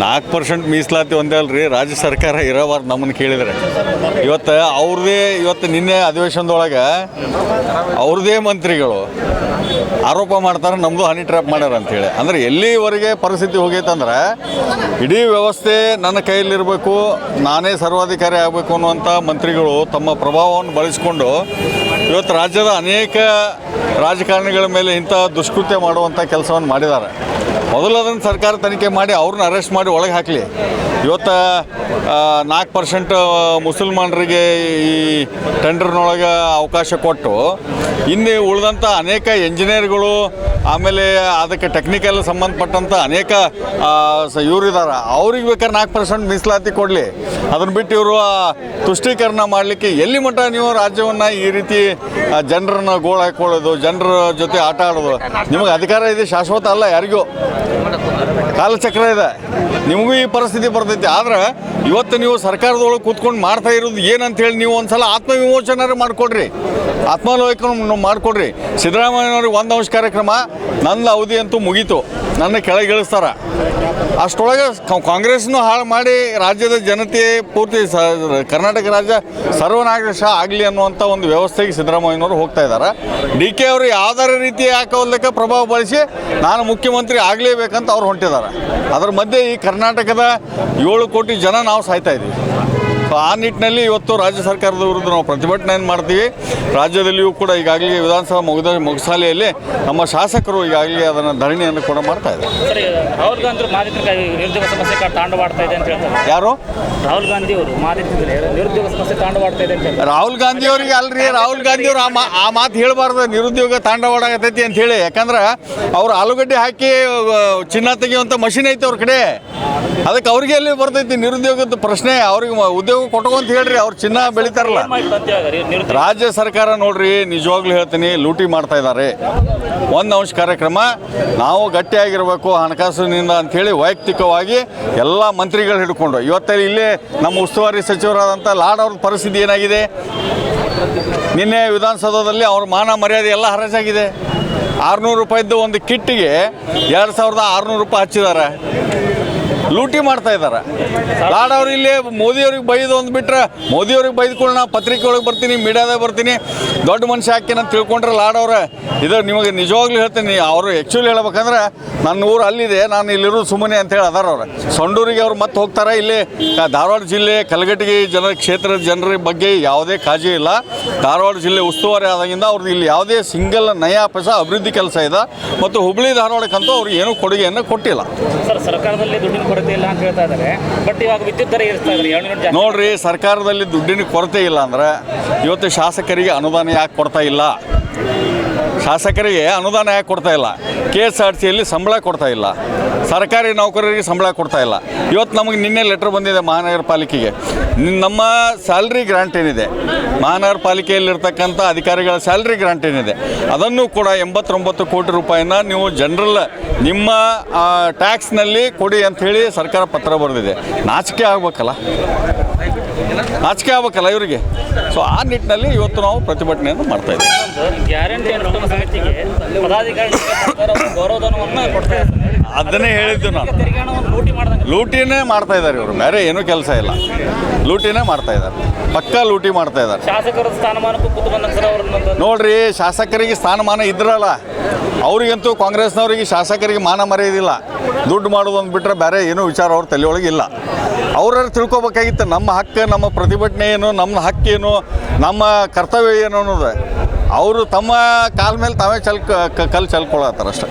ನಾಲ್ಕು ಪರ್ಸೆಂಟ್ ಮೀಸಲಾತಿ ಒಂದೇ ಅಲ್ರಿ. ರಾಜ್ಯ ಸರ್ಕಾರ ಇರೋವಾರ ನಮ್ಮನ್ನು ಕೇಳಿದರೆ. ಇವತ್ತು ಅವ್ರದೇ, ಇವತ್ತು ನಿನ್ನೆ ಅಧಿವೇಶನದೊಳಗೆ ಅವ್ರದೇ ಮಂತ್ರಿಗಳು ಆರೋಪ ಮಾಡ್ತಾರೆ ನಮ್ಮದು ಹನಿ ಟ್ರ್ಯಾಪ್ ಮಾಡ್ಯಾರ ಅಂತೇಳಿ ಅಂದ್ರೆ ಎಲ್ಲಿವರೆಗೆ ಪರಿಸ್ಥಿತಿ ಹೋಗೈತಂದ್ರೆ, ಇಡೀ ವ್ಯವಸ್ಥೆ ನನ್ನ ಕೈಯಲ್ಲಿರಬೇಕು ನಾನೇ ಸರ್ವಾಧಿಕಾರಿ ಆಗಬೇಕು ಅನ್ನುವಂಥ ಮಂತ್ರಿಗಳು ತಮ್ಮ ಪ್ರಭಾವವನ್ನು ಬಳಸಿಕೊಂಡು ಇವತ್ತು ರಾಜ್ಯದ ಅನೇಕ ರಾಜಕಾರಣಿಗಳ ಮೇಲೆ ಇಂಥ ದುಷ್ಕೃತ್ಯ ಮಾಡುವಂಥ ಕೆಲಸವನ್ನು ಮಾಡಿದ್ದಾರೆ. ಮೊದಲು ಅದನ್ನು ಸರ್ಕಾರ ತನಿಖೆ ಮಾಡಿ ಅವ್ರನ್ನ ಅರೆಸ್ಟ್ ಮಾಡಿ ಒಳಗೆ ಹಾಕಲಿ. ಇವತ್ತು ನಾಲ್ಕು ಪರ್ಸೆಂಟ್ ಮುಸಲ್ಮಾನರಿಗೆ ಈ ಟೆಂಡರ್ನೊಳಗೆ ಅವಕಾಶ ಕೊಟ್ಟು ಇನ್ನು ಉಳಿದಂಥ ಅನೇಕ ಇಂಜಿನಿಯರ್ಗಳು ಆಮೇಲೆ ಅದಕ್ಕೆ ಟೆಕ್ನಿಕಲ್ ಸಂಬಂಧಪಟ್ಟಂಥ ಅನೇಕ ಇವರಿದ್ದಾರೆ ಅವ್ರಿಗೆ ಬೇಕಾದ್ರೆ ನಾಲ್ಕು ಪರ್ಸೆಂಟ್ ಮೀಸಲಾತಿ ಕೊಡಲಿ. ಅದನ್ನು ಬಿಟ್ಟು ಇವರು ತುಷ್ಟೀಕರಣ ಮಾಡಲಿಕ್ಕೆ ಎಲ್ಲಿ ಮಟ್ಟ ನೀವು ರಾಜ್ಯವನ್ನು ಈ ರೀತಿ ಜನರನ್ನು ಗೋಳು ಹಾಕೊಳ್ಳೋದು, ಜನರ ಜೊತೆ ಆಟ ಆಡೋದು? ನಿಮಗೆ ಅಧಿಕಾರ ಇದೆ, ಶಾಶ್ವತ ಅಲ್ಲ ಯಾರಿಗೂ? ಕಾಲಚಕ್ರ ಇದೆ. ನಿಮಗೂ ಈ ಪರಿಸ್ಥಿತಿ ಬರ್ತೈತಿ. ಆದ್ರೆ ಇವತ್ತು ನೀವು ಸರ್ಕಾರದೊಳಗೆ ಕೂತ್ಕೊಂಡು ಮಾಡ್ತಾ ಇರೋದು ಏನಂತ ಹೇಳಿ ನೀವು ಒಂದ್ಸಲ ಆತ್ಮವಿಮೋಚನೆ ಮಾಡಿಕೊಡ್ರಿ. ಆತ್ಮಾವಲೋಕನ ಮಾಡಿಕೊಡ್ರಿ. ಸಿದ್ದರಾಮಯ್ಯನವ್ರಿಗೆ ಒಂದು ಅಂಶ ಕಾರ್ಯಕ್ರಮ ನನ್ನ ಅವಧಿ ಅಂತೂ ಮುಗೀತು. ನನ್ನ ಕೆಳಗಿಳಿಸ್ತಾರ ಅಷ್ಟರೊಳಗೆ ಕಾ- ಕಾಂಗ್ರೆಸ್ನು ಹಾಳು ಮಾಡಿ ರಾಜ್ಯದ ಜನತೆ ಪೂರ್ತಿ ಕರ್ನಾಟಕ ರಾಜ್ಯ ಸರ್ವನಾಗರಿಕ ಆಗಲಿ ಅನ್ನುವಂಥ ಒಂದು ವ್ಯವಸ್ಥೆಗೆ ಸಿದ್ದರಾಮಯ್ಯನವರು ಹೋಗ್ತಾ ಇದ್ದಾರೆ. ಡಿ ಕೆ ಅವರು ಯಾವ್ದಾರ ರೀತಿ ಹಾಕೋದಕ್ಕೆ ಪ್ರಭಾವ ಬಳಸಿ ನಾನು ಮುಖ್ಯಮಂತ್ರಿ ಆಗಲೇಬೇಕಂತ ಅವ್ರು ಹೊಂಟಿದ್ದಾರೆ. ಅದರ ಮಧ್ಯೆ ಈ ಕರ್ನಾಟಕದ ಏಳು ಕೋಟಿ ಜನ ನಾವು ಸಾಯ್ತಾ ಇದ್ದೀವಿ. ಆ ನಿಟ್ಟಿನಲ್ಲಿ ಇವತ್ತು ರಾಜ್ಯ ಸರ್ಕಾರದ ವಿರುದ್ಧ ನಾವು ಪ್ರತಿಭಟನೆಯನ್ನು ಮಾಡ್ತೀವಿ. ರಾಜ್ಯದಲ್ಲಿಯೂ ಕೂಡ ಈಗಾಗಲೇ ವಿಧಾನಸಭಾ ಮುಗಿದ ಮುಗಸಾಲೆಯಲ್ಲಿ ನಮ್ಮ ಶಾಸಕರು ಈಗಾಗಲೇ ಅದನ್ನು ಧರಣಿಯನ್ನು ಕೂಡ ಮಾಡ್ತಾ ಇದ್ದಾರೆ. ಯಾರು? ರಾಹುಲ್ ಗಾಂಧಿ ಅವರು ನಿರುದ್ಯೋಗ ಸಮಸ್ಯೆ ತಾಂಡವಾಡ್ತಾ ಇದೆ ಅಂತ ರಾಹುಲ್ ಗಾಂಧಿ ಅವರಿಗೆ ಅಲ್ರಿ ರಾಹುಲ್ ಗಾಂಧಿ ಅವರು ಆ ಮಾತು ಹೇಳಬಾರ್ದು. ನಿರುದ್ಯೋಗ ತಾಂಡವಾಡಾಗತೈತಿ ಅಂತ ಹೇಳಿ. ಯಾಕಂದ್ರೆ ಅವ್ರು ಆಲೂಗಡ್ಡೆ ಹಾಕಿ ಚಿನ್ನ ತೆಗೆಯುವಂಥ ಮಷಿನ್ ಐತಿ ಅವ್ರ ಕಡೆ. ಅದಕ್ಕೆ ಅವ್ರಿಗೆ ಅಲ್ಲಿ ಬರ್ತೈತಿ ನಿರುದ್ಯೋಗದ ಪ್ರಶ್ನೆ? ಅವ್ರಿಗೆ ಉದ್ಯೋಗ ಕೊಟ್ಟವು ಅಂತ ಹೇಳ್ರಿ ಅವ್ರು ಚಿನ್ನ ಬೆಳಿತಾರಲ್ಲ. ರಾಜ್ಯ ಸರ್ಕಾರ ನೋಡ್ರಿ ನಿಜವಾಗ್ಲೂ ಹೇಳ್ತೀನಿ ಲೂಟಿ ಮಾಡ್ತಾ ಇದ್ದಾರೆ. ಒಂದು ಅಂಶ ಕಾರ್ಯಕ್ರಮ ನಾವು ಗಟ್ಟಿಯಾಗಿರಬೇಕು ಹಣಕಾಸಿನಿಂದ ಅಂಥೇಳಿ ವೈಯಕ್ತಿಕವಾಗಿ ಎಲ್ಲ ಮಂತ್ರಿಗಳು ಹಿಡ್ಕೊಂಡು ಇವತ್ತೇ ಇಲ್ಲೇ ನಮ್ಮ ಉಸ್ತುವಾರಿ ಸಚಿವರಾದಂಥ ಲಾಡ್ ಅವ್ರ ಪರಿಸ್ಥಿತಿ ಏನಾಗಿದೆ? ನಿನ್ನೆ ವಿಧಾನಸೌಧದಲ್ಲಿ ಅವ್ರ ಮಾನ ಮರ್ಯಾದೆ ಎಲ್ಲ ಹರಾಜಾಗಿದೆ. ಆರುನೂರು ರೂಪಾಯಿದ್ದು ಒಂದು ಕಿಟ್ಟಿಗೆ ಎರಡು ಸಾವಿರದ ಆರುನೂರು ರೂಪಾಯಿ ಹಚ್ಚಿದ್ದಾರೆ. ಲೂಟಿ ಮಾಡ್ತಾ ಇದ್ದಾರೆ. ಲಾಡ್ ಅವರು ಇಲ್ಲಿ ಮೋದಿಯವ್ರಿಗೆ ಬೈದು ಒಂದು ಬಿಟ್ರೆ ಮೋದಿಯವ್ರಿಗೆ ಬೈದ್ಕೊಂಡು ನಾ ಪತ್ರಿಕೆ ಒಳಗೆ ಬರ್ತೀನಿ, ಮೀಡಿಯಾದಾಗ ಬರ್ತೀನಿ. ದೊಡ್ಡ ಮನುಷ್ಯ ಅಂತ ತಿಳ್ಕೊಂಡ್ರೆ ಲಾಡ್ ಅವ್ರ, ಇದು ನಿಮಗೆ ನಿಜವಾಗ್ಲೂ ಹೇಳ್ತೀನಿ, ಅವರು ಆ್ಯಕ್ಚುಲಿ ಹೇಳ್ಬೇಕಂದ್ರೆ ನನ್ನ ಊರು ಅಲ್ಲಿದೆ, ನಾನು ಇಲ್ಲಿರೋದು ಸುಮ್ಮನೆ ಅಂತ ಹೇಳಿ ಅದಾರ ಅವ್ರು. ಸೊಂಡೂರಿಗೆ ಅವ್ರು ಮತ್ತೆ ಹೋಗ್ತಾರೆ? ಇಲ್ಲಿ ಧಾರವಾಡ ಜಿಲ್ಲೆ ಕಲಘಟಗಿ ಜನರ ಕ್ಷೇತ್ರದ ಜನರ ಬಗ್ಗೆ ಯಾವುದೇ ಕಾಳಜಿ ಇಲ್ಲ. ಧಾರವಾಡ ಜಿಲ್ಲೆ ಉಸ್ತುವಾರಿ ಆದಾಗಿಂದ ಅವ್ರದ್ದು ಇಲ್ಲಿ ಯಾವುದೇ ಸಿಂಗಲ್ ನಯಾ ಪೈಸ ಅಭಿವೃದ್ಧಿ ಕೆಲಸ ಇದೆ. ಮತ್ತು ಹುಬ್ಳಿ ಧಾರವಾಡಕ್ಕಂತೂ ಅವ್ರಿಗೆ ಏನೂ ಕೊಡುಗೆಯನ್ನು ಕೊಟ್ಟಿಲ್ಲ. ಸರ್, ಸರ್ಕಾರದಲ್ಲಿ ಕೊರತೆ ಇಲ್ಲ ಅಂತ ಹೇಳ್ತಾ ಇದ್ದಾರೆ ಬಟ್ ಇವಾಗ ವಿದ್ಯುತ್ ದರ ಏರಿಸ್ತಾ ಇದ್ದಾರೆ ಜಾಸ್ತಿ. ನೋಡ್ರಿ, ಸರ್ಕಾರದಲ್ಲಿ ದುಡ್ಡಿನ ಕೊರತೆ ಇಲ್ಲ ಅಂದ್ರೆ ಇವತ್ತು ಶಾಸಕರಿಗೆ ಅನುದಾನ ಯಾಕೆ ಕೊಡ್ತಾ ಇಲ್ಲ? ಶಾಸಕರಿಗೆ ಅನುದಾನ ಯಾಕೆ ಕೊಡ್ತಾ ಇಲ್ಲ? ಕೆ ಎಸ್ ಆರ್ ಸಿಯಲ್ಲಿ ಸಂಬಳ ಕೊಡ್ತಾ ಇಲ್ಲ. ಸರ್ಕಾರಿ ನೌಕರರಿಗೆ ಸಂಬಳ ಕೊಡ್ತಾ ಇಲ್ಲ. ಇವತ್ತು ನಮಗೆ ನಿನ್ನೆ ಲೆಟ್ರ್ ಬಂದಿದೆ ಮಹಾನಗರ ಪಾಲಿಕೆಗೆ. ನಮ್ಮ ಸ್ಯಾಲ್ರಿ ಗ್ರಾಂಟ್ ಏನಿದೆ? ಮಹಾನಗರ ಪಾಲಿಕೆಯಲ್ಲಿರ್ತಕ್ಕಂಥ ಅಧಿಕಾರಿಗಳ ಸ್ಯಾಲ್ರಿ ಗ್ರಾಂಟ್ ಏನಿದೆ? ಅದನ್ನು ಕೂಡ ಎಂಬತ್ತೊಂಬತ್ತು ಕೋಟಿ ರೂಪಾಯಿನ ನೀವು ಜನರಲ್ ನಿಮ್ಮ ಟ್ಯಾಕ್ಸ್ನಲ್ಲಿ ಕೊಡಿ ಅಂತ ಹೇಳಿ ಸರ್ಕಾರ ಪತ್ರ ಬರೆದಿದೆ. ನಾಚಿಕೆ ಆಗ್ಬೇಕಲ್ಲ? ನಾಚಿಕೆ ಆಗ್ಬೇಕಲ್ಲ ಇವರಿಗೆ. ಸೊ ಆ ನಿಟ್ಟಿನಲ್ಲಿ ಇವತ್ತು ನಾವು ಪ್ರತಿಭಟನೆಯನ್ನು ಮಾಡ್ತಾ ಇದ್ದೀವಿ. ಅದನ್ನೇ ಹೇಳಿದ್ದು ನಾನು. ಲೂಟಿನೇ ಮಾಡ್ತಾ ಇದ್ದಾರೆ ಇವರು. ಬೇರೆ ಏನೂ ಕೆಲಸ ಇಲ್ಲ. ಲೂಟಿನೇ ಮಾಡ್ತಾ ಇದ್ದಾರೆ. ಪಕ್ಕಾ ಲೂಟಿ ಮಾಡ್ತಾ ಇದ್ದಾರೆ. ಶಾಸಕರ ಸ್ಥಾನಮಾನಕ್ಕೂ ನೋಡ್ರಿ ಶಾಸಕರಿಗೆ ಸ್ಥಾನಮಾನ ಇದ್ರಲ್ಲ ಅವ್ರಿಗಂತೂ ಕಾಂಗ್ರೆಸ್ನವ್ರಿಗೆ ಶಾಸಕರಿಗೆ ಮಾನ ಮರೆಯೋದಿಲ್ಲ. ದುಡ್ಡು ಮಾಡೋದು ಅಂದ್ಬಿಟ್ರೆ ಬಿಟ್ಟರೆ ಬೇರೆ ಏನೂ ವಿಚಾರ ಅವ್ರ ತಲೆಯೊಳಗೆ ಇಲ್ಲ. ಅವ್ರವ್ರು ತಿಳ್ಕೊಬೇಕಾಗಿತ್ತು ನಮ್ಮ ಹಕ್ಕು ನಮ್ಮ ಪ್ರತಿಭಟನೆ ಏನು ನಮ್ಮ ಹಕ್ಕೇನು ನಮ್ಮ ಕರ್ತವ್ಯ ಏನು ಅನ್ನೋದು. ಅವರು ತಮ್ಮ ಕಾಲ ಮೇಲೆ ತಾವೇ ಚಲ್ ಕಲ್ಲು ಚಲ್ಕೊಳತ್ತಾರ ಅಷ್ಟೇ